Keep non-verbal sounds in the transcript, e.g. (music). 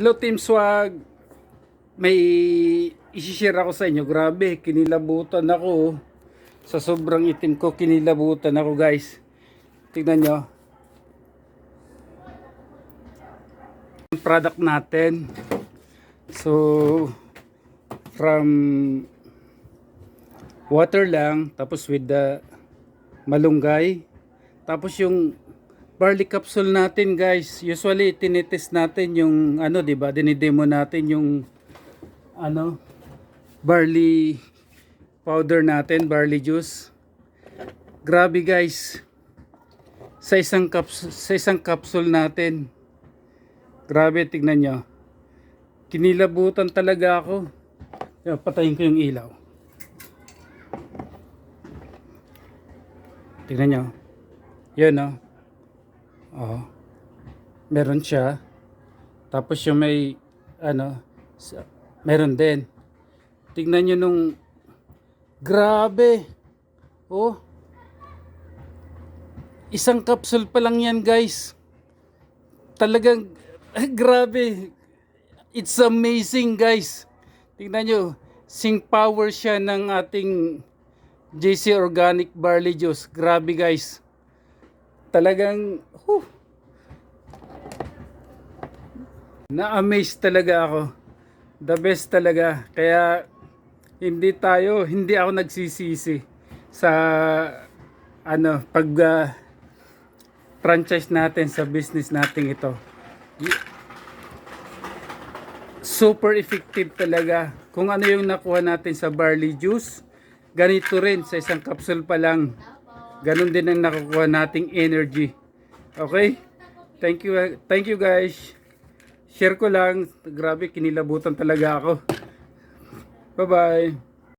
Hello Team Swag. May isi-share ako sa inyo. Grabe, kinilabutan ako. Sa sobrang itim ko, kinilabutan ako guys. Tignan nyo. Yung product natin. So, from water lang, tapos with the malunggay. Tapos yung barley capsule natin guys, usually tinitest natin yung ano 'di ba? Dinidemo natin yung ano barley powder natin, barley juice. Grabe guys. Sa isang capsule, sa isang capsule natin. Grabe tignan nyo. Kinilabutan talaga ako. Patayin ko yung ilaw. Tignan nyo. Yun no. Oh. Meron siya. Tapos yung may ano, meron din. Tignan nyo nung grabe. Oh. Isang capsule pa lang yan, guys. Talagang (laughs) grabe. It's amazing, guys. Tignan nyo. Sing power siya ng ating JC Organic Barley Juice. Grabe, guys talagang huh, na-amaze talaga ako. The best talaga. Kaya hindi tayo, hindi ako nagsisisi sa ano, pag ah, franchise natin sa business natin ito. Super effective talaga. Kung ano yung nakuha natin sa barley juice, ganito rin sa isang capsule pa lang. Ganon din ang nakukuha nating energy. Okay? Thank you, thank you guys. Share ko lang. Grabe, kinilabutan talaga ako. Bye-bye.